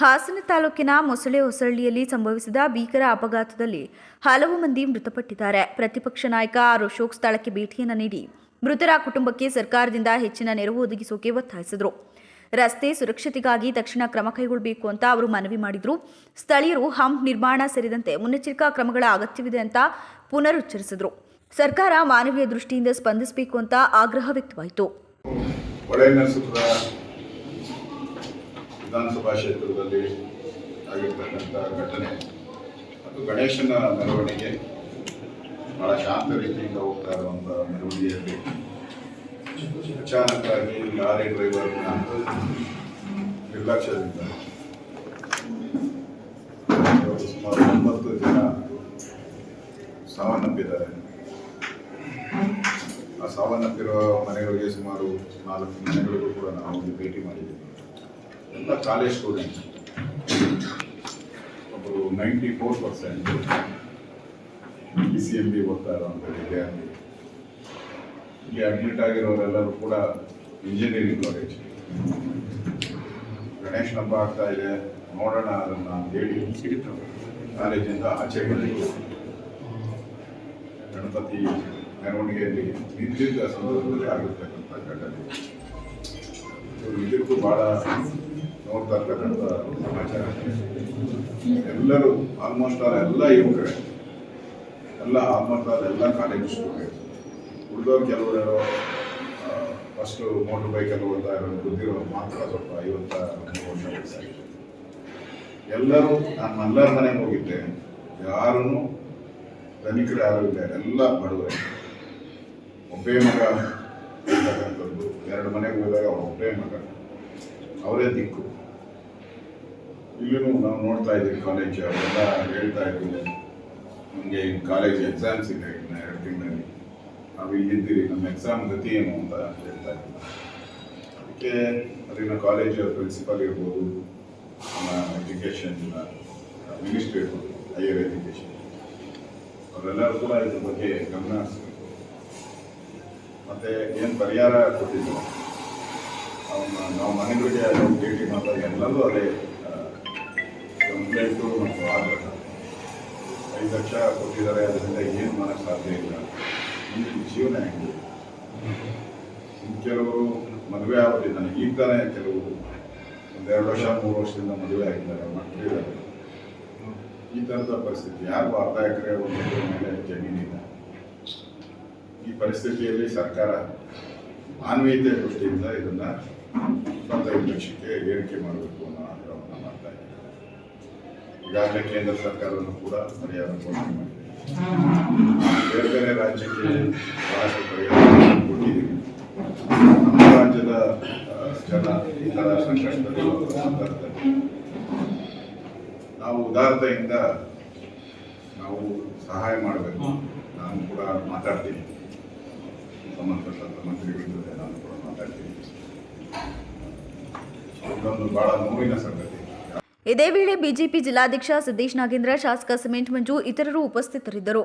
ಹಾಸನ ತಾಲೂಕಿನ ಮೊಸಳೆ ಹೊಸಳ್ಳಿಯಲ್ಲಿ ಸಂಭವಿಸಿದ ಭೀಕರ ಅಪಘಾತದಲ್ಲಿ ಹಲವು ಮಂದಿ ಮೃತಪಟ್ಟಿದ್ದಾರೆ. ಪ್ರತಿಪಕ್ಷ ನಾಯಕ ಆರ್ ಅಶೋಕ್ ಸ್ಥಳಕ್ಕೆ ಭೇಟಿಯನ್ನು ನೀಡಿ ಮೃತರ ಕುಟುಂಬಕ್ಕೆ ಸರ್ಕಾರದಿಂದ ಹೆಚ್ಚಿನ ನೆರವು ಒದಗಿಸೋಕೆ ಒತ್ತಾಯಿಸಿದರು. ರಸ್ತೆ ಸುರಕ್ಷತೆಗಾಗಿ ತಕ್ಷಣ ಕ್ರಮ ಕೈಗೊಳ್ಳಬೇಕು ಅಂತ ಅವರು ಮನವಿ ಮಾಡಿದರು. ಸ್ಥಳೀಯರು ಹಂಪ್ ನಿರ್ಮಾಣ ಸೇರಿದಂತೆ ಮುನ್ನೆಚ್ಚರಿಕಾ ಕ್ರಮಗಳ ಅಗತ್ಯವಿದೆ ಅಂತ ಪುನರುಚ್ಚರಿಸಿದರು. ಸರ್ಕಾರ ಮಾನವೀಯ ದೃಷ್ಟಿಯಿಂದ ಸ್ಪಂದಿಸಬೇಕು ಅಂತ ಆಗ್ರಹ ವ್ಯಕ್ತವಾಯಿತು. ವಿಧಾನಸಭಾ ಕ್ಷೇತ್ರದಲ್ಲಿ ಆಗಿರ್ತಕ್ಕಂಥ ಘಟನೆ, ಅದು ಗಣೇಶನ ಮೆರವಣಿಗೆ. ಬಹಳ ಶಾಂತ ರೀತಿಯಿಂದ ಹೋಗ್ತಾ ಇರುವಂಥ ಮೆರವಣಿಗೆಯಲ್ಲಿ. ಅಚಾನಕ್ಕಾಗಿ ಲಾರಿ ಡ್ರೈವರ್ ನಿರ್ಲಕ್ಷ್ಯದಿಂದ ಸುಮಾರು ಒಂಬತ್ತು ಜನ ಸಾವನ್ನಪ್ಪಿದ್ದಾರೆ. ಆ ಸಾವನ್ನಪ್ಪಿರುವ ಮನೆಗಳಿಗೆ ಸುಮಾರು ನಾಲ್ಕು ಮನೆಗಳಿಗೂ ಕೂಡ ನಾವು ಭೇಟಿ ಮಾಡಿದ್ದೀವಿ. ಎಲ್ಲ ಕಾಲೇಜ್ ಸ್ಟೂಡೆಂಟ್ಸ್ ಒಬ್ಬರು ninety four percent B C M B ಓದ್ತಾ ಇರೋಂಥ ವಿದ್ಯಾರ್ಥಿ ಇಲ್ಲಿ ಅಡ್ಮಿಟ್ ಆಗಿರೋರೆಲ್ಲರೂ ಕೂಡ ಇಂಜಿನಿಯರಿಂಗ್ ಕಾಲೇಜ್ ಗಣೇಶನ ಹಬ್ಬ ಆಗ್ತಾ ಇದೆ. ನೋಡೋಣ ಅದನ್ನು ಹೇಳಿ. ಕಾಲೇಜಿಂದ ಆಚೆ ಬಂದಿದ್ದು ಗಣಪತಿ ಮೆರವಣಿಗೆಯಲ್ಲಿ ನಿಂತಿದ್ದ ಸಂದರ್ಭದಲ್ಲಿ ಆಗಿರ್ತಕ್ಕಂಥ ಘಟನೆ ಇದಕ್ಕೂ ಬಹಳ ನೋಡ್ತಾ ಸಮಾಚಾರ ಎಲ್ಲರೂ ಆಲ್ಮೋಸ್ಟ್ ಆಲ್ ಎಲ್ಲ ಯುವಕರೇ. ಎಲ್ಲ ಆಲ್ಮೋಸ್ಟ್ ಆಲ್ ಎಲ್ಲ ಕಾಲೇಜ್ ಸ್ಟೂಡೆಂಟ್ ಉಳಿದವ್ರು ಕೆಲವರು ಫಸ್ಟು ಮೋಟರ್ ಬೈಕಲ್ಲಿ ಓದ್ತಾ ಇರೋದು ಬುದ್ಧಿರೋರು ಮಾತ್ರ ಸ್ವಲ್ಪ ಐವತ್ತ ವರ್ಷ ವಯಸ್ಸಾಗಿದೆ ಎಲ್ಲರೂ ನಾನು ಮಲ್ಲರ ಮನೆಗೆ ಹೋಗಿದ್ದೆ. ಯಾರೂ ಧನಿಕರು ಯಾರು ಇಲ್ಲ, ಎಲ್ಲ ಬಡವರೇ. ಒಬ್ಬೇ ಮಗ ಎರಡು ಮನೆಗೆ ಹೋದಾಗ ಒಬ್ಬೇ ಮಗ. ಅವರೇ ದಿಕ್ಕು. ಇಲ್ಲೂ ನಾವು ನೋಡ್ತಾ ಇದ್ದೀವಿ ಕಾಲೇಜ್ ಅವರೆಲ್ಲ ಹೇಳ್ತಾ ಇದ್ರು. ನಮಗೆ ಕಾಲೇಜ್ ಎಕ್ಸಾಮ್ಸ್ ಇದೆ ಇನ್ನು ಎರಡು ತಿಂಗಳಲ್ಲಿ. ನಾವು ಇಲ್ಲಿದ್ದೀರಿ ನಮ್ಮ ಎಕ್ಸಾಮ್ ಗತಿ ಏನು ಅಂತ ಹೇಳ್ತಾ ಇದ್ರು. ಅದಕ್ಕೆ ಅಲ್ಲಿನ ಕಾಲೇಜ್ ಪ್ರಿನ್ಸಿಪಲ್ ಇರ್ಬೋದು, ನಮ್ಮ ಎಜುಕೇಷನ್ ಮಿನಿಸ್ಟ್ರಿ ಇರ್ಬೋದು ಹೈಯರ್ ಎಜುಕೇಷನ್ ಅವರೆಲ್ಲರೂ ಕೂಡ ಇದ್ರ ಬಗ್ಗೆ ಗಮನ ಹರಿಸ್ಬೇಕು. ಮತ್ತೆ ಏನು ಪರಿಹಾರ ಕೊಟ್ಟಿದ್ರು? ಅವನ್ನ ನಾವು ಮನೆಗಳಿಗೆ ಭೇಟಿ ಮಾಡಿದಾಗ ಎಲ್ಲರೂ ಅದೇ ಕಂಪ್ಲೇಂಟು ಮತ್ತು ಆಗ್ರಹ ಐದು ಲಕ್ಷ ಕೊಟ್ಟಿದ್ದಾರೆ, ಅದರಿಂದ ಏನು ಮಾಡೋಕ್ಕೆ ಸಾಧ್ಯ ಇಲ್ಲ ಮುಂದಿನ ಜೀವನ ಹೆಂಗೆ ಕೆಲವರು ಮದುವೆ ಆಗೋದಿದ್ದಾನೆ ಈಗ ತಾನೇ ಕೆಲವರು ಒಂದೆರಡು ವರ್ಷ, ಮೂರು ವರ್ಷದಿಂದ ಮದುವೆ ಆಗಿದ್ದಾರೆ ಮಕ್ಕಳಿದ್ದಾರೆ ಈ ಥರದ ಪರಿಸ್ಥಿತಿ ಯಾರಿಗೂ ಅರ್ಧ ಎಕರೆ ಒಂದು ಮೇಲೆ ಜಮೀನಿಲ್ಲ ಈ ಪರಿಸ್ಥಿತಿಯಲ್ಲಿ ಸರ್ಕಾರ ಮಾನವೀಯತೆ ದೃಷ್ಟಿಯಿಂದ ಇದನ್ನ ಇಪ್ಪತ್ತೈದು ಲಕ್ಷಕ್ಕೆ ಏರಿಕೆ ಮಾಡಬೇಕು ಅನ್ನೋ ಈಗಾಗಲೇ ಕೇಂದ್ರ ಸರ್ಕಾರವನ್ನು ಕೂಡ ಪರಿಹಾರ ಬೇರೆ ಬೇರೆ ರಾಜ್ಯಕ್ಕೆ ಬಹಳಷ್ಟು ಪರಿಹಾರ ಕೊಟ್ಟಿದ್ದೀವಿ. ನಮ್ಮ ರಾಜ್ಯದ ಜನ ಈ ಥರ ನಾವು ಉದಾರತೆಯಿಂದ ನಾವು ಸಹಾಯ ಮಾಡಬೇಕು. ನಾನು ಕೂಡ ಮಾತಾಡ್ತೀನಿ. ಸಂಬಂಧಪಟ್ಟಂತ ಮಂತ್ರಿಗಳ ಜೊತೆ ನಾನು ಕೂಡ ಮಾತಾಡ್ತೀನಿ. ಇದೊಂದು ಬಹಳ ನೋವಿನ ಸಂಗತಿ. ಇದೇ ವೇಳೆ ಬಿಜೆಪಿ ಜಿಲ್ಲಾಧ್ಯಕ್ಷ ಸಿದ್ದೇಶ್ ನಾಗೇಂದ್ರ ಶಾಸಕ ಸಿಮೆಂಟ್ ಮಂಜು ಇತರರು ಉಪಸ್ಥಿತರಿದ್ದರು.